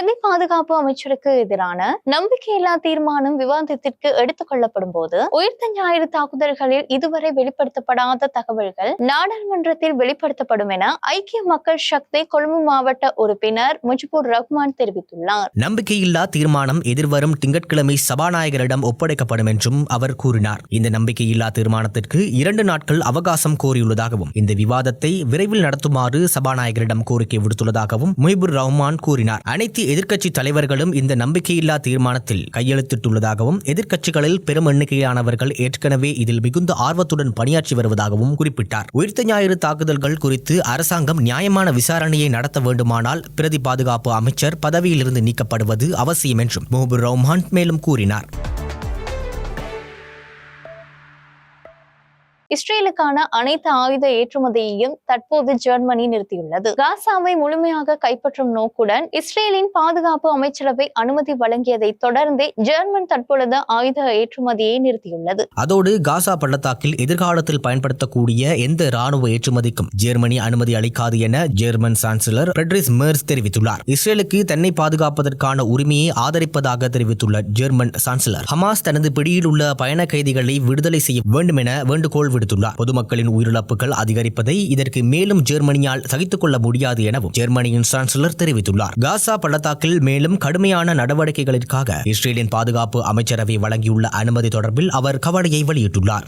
குழந்தை பாதுகாப்பு அமைச்சருக்கு எதிரான நம்பிக்கையில்லா தீர்மானம் விவாதத்திற்கு எடுத்துக் கொள்ளப்படும் போது உயிர்த்த ஞாயிறு தாக்குதல்களில் இதுவரை வெளிப்படுத்தப்படாத தகவல்கள் நாடாளுமன்றத்தில் வெளிப்படுத்தப்படும் என ஐக்கிய மக்கள் சக்தி கொழும்பு மாவட்ட உறுப்பினர் முஜிபுர் ரஹ்மான் தெரிவித்துள்ளார். நம்பிக்கையில்லா தீர்மானம் எதிர்வரும் திங்கட்கிழமை சபாநாயகரிடம் ஒப்படைக்கப்படும் என்றும் அவர் கூறினார். இந்த நம்பிக்கையில்லா தீர்மானத்திற்கு இரண்டு நாட்கள் அவகாசம் கோரியுள்ளதாகவும் இந்த விவாதத்தை விரைவில் நடத்துமாறு சபாநாயகரிடம் கோரிக்கை விடுத்துள்ளதாகவும் முஹிபுர் ரஹ்மான் கூறினார். அனைத்து எதிர்க்கட்சி தலைவர்களும் இந்த நம்பிக்கையில்லா தீர்மானத்தில் கையெழுத்திட்டுள்ளதாகவும் எதிர்க்கட்சிகளில் பெரும் எண்ணிக்கையானவர்கள் ஏற்கனவே இதில் மிகுந்த ஆர்வத்துடன் பணியாற்றி வருவதாகவும் குறிப்பிட்டார். உயிர்த்த ஞாயிறு தாக்குதல்கள் குறித்து அரசாங்கம் நியாயமான விசாரணையை நடத்த வேண்டுமானால் பிரதி பாதுகாப்பு அமைச்சர் பதவியிலிருந்து நீக்கப்படுவது அவசியம் என்றும் முஹபுர் ரஹ்மான் மேலும் கூறினார். இஸ்ரேலுக்கான அனைத்து ஆயுத ஏற்றுமதியையும் தற்போது ஜெர்மனி நிறுத்தியுள்ளது. காசாவை முழுமையாக கைப்பற்றும் நோக்குடன் இஸ்ரேலின் பாதுகாப்பு அமைச்சரவை அனுமதி வழங்கியதை தொடர்ந்தே ஜெர்மன் தற்பொழுது ஆயுத ஏற்றுமதியை நிறுத்தியுள்ளது. அதோடு காசா பள்ளத்தாக்கில் எதிர்காலத்தில் பயன்படுத்தக்கூடிய எந்த ராணுவ ஏற்றுமதிக்கும் ஜெர்மனி அனுமதி அளிக்காது என ஜெர்மன் சான்சலர் பிரெட்ரிஸ் மேர்ஸ் தெரிவித்துள்ளார். இஸ்ரேலுக்கு தன்னை பாதுகாப்பதற்கான உரிமையை ஆதரிப்பதாக தெரிவித்துள்ள ஜெர்மன் சான்சலர் ஹமாஸ் தனது பிடியில் உள்ள பயண கைதிகளை விடுதலை செய்ய வேண்டும் என வேண்டுகோள் விடுத்துள்ளார் பொதுமக்களின் உயிரிழப்புகள் அதிகரிப்பதை இதற்கு மேலும் ஜெர்மனியால் சகித்துக் கொள்ள முடியாது எனவும் ஜெர்மனியின் சான்சலர் தெரிவித்துள்ளார். காசா பள்ளத்தாக்கில் மேலும் கடுமையான நடவடிக்கைகளிற்காக இஸ்ரேலின் பாதுகாப்பு அமைச்சரவை வழங்கியுள்ள அனுமதி தொடர்பில் அவர் கவலையை வெளியிட்டுள்ளார்.